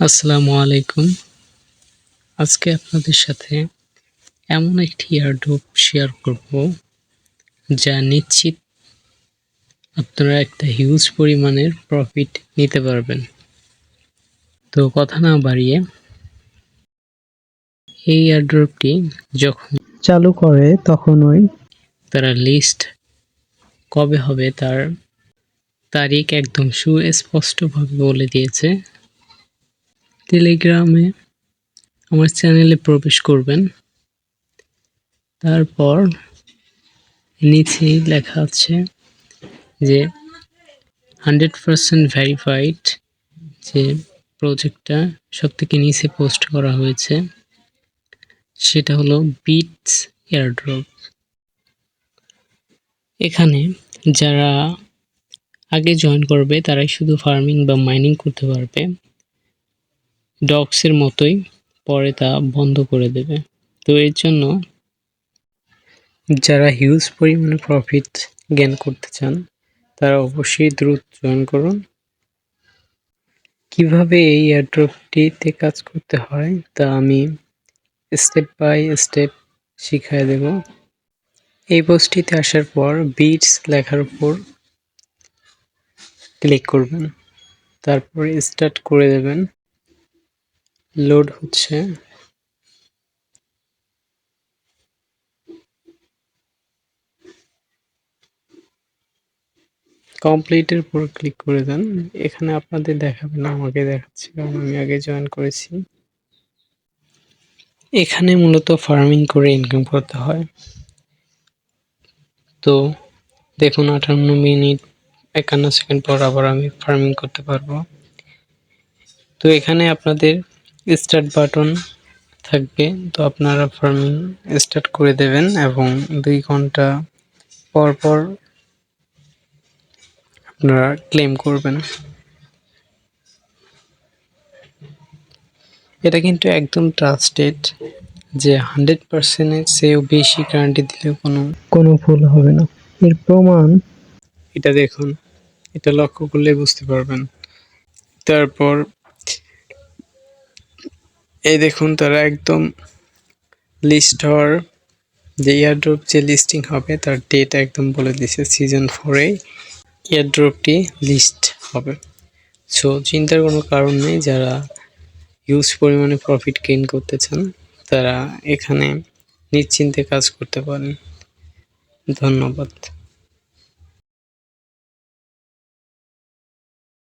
আসসালামু আলাইকুম। আজকে আপনাদের সাথে এমন একটি এয়ারড্রপ শেয়ার করব, যা নিশ্চিত আপনারা একটা হিউজ পরিমাণের প্রফিট নিতে পারবেন। তো কথা না বাড়িয়ে, এই এয়ারড্রপটি যখন চালু করে তখন ওই তারা লিস্ট কবে হবে তার তারিখ একদম সুস্পষ্টভাবে বলে দিয়েছে। টেলিগ্রামে আমার চ্যানেলে প্রবেশ করবেন। তারপর নিচেই লেখা আছে যে হান্ড্রেড পারসেন্ট ভেরিফাইড যে প্রজেক্টটা সব থেকে নিচে পোস্ট করা হয়েছে, সেটা হলো বিটস এয়ারড্রপ এখানে যারা আগে জয়েন করবে, তারাই শুধু ফার্মিং বা মাইনিং করতে পারবে। ডগসের মতোই পরে তা বন্ধ করে দেবে। তো এর জন্য যারা হিউজ পরিমাণে প্রফিট গেন করতে চান, তারা অবশ্যই দ্রুত জয়েন করুন। কীভাবে এই এয়ারড্রপটিতে কাজ করতে হয়, তা আমি স্টেপ বাই স্টেপ শিখিয়ে দেব। এই পোস্টটিতে আসার পর বিটস লেখার উপর ক্লিক করবেন। তারপর স্টার্ট করে দেবেন। লোড হচ্ছে। কমপ্লিটের উপর ক্লিক করে দেন। এখানে আপনাদের দেখাবে না, আমাকে দেখাচ্ছে, কারণ আমি আগে জয়েন করেছি। এখানে মূলত ফার্মিং করে ইনকাম করতে হয়। তো দেখুন, আটান্ন মিনিট, একান্ন সেকেন্ড পর আবার আমি ফার্মিং করতে পারব। তো এখানে আপনাদের স্টার্ট বাটন থাকবে। তো আপনারা ফার্মিং স্টার্ট করে দেবেন এবং দুই ঘণ্টা পর পর আপনারা ক্লেম করবেন। এটা কিন্তু একদম ট্রাস্টেড যে হান্ড্রেড পার্সেন্টের চেয়েও বেশি গ্যারান্টি দিলেও কোনো কোনো ভুল হবে না। এর প্রমাণ এটা দেখুন এটা লক্ষ্য করলে বুঝতে পারবেন। তারপর এই দেখুন, তারা একদম লিস্ট হওয়ার যে এয়ারড্রপ যে লিস্টিং হবে, তার ডেট একদম বলে দিছে সিজন ফোরে এয়ারড্রপটি লিস্ট হবে। সো চিন্তার কোনো কারণ নেই, যারা হিউজ পরিমাণে প্রফিট গেইন করতে চান, তারা এখানে নিশ্চিন্তে কাজ করতে পারেন। ধন্যবাদ।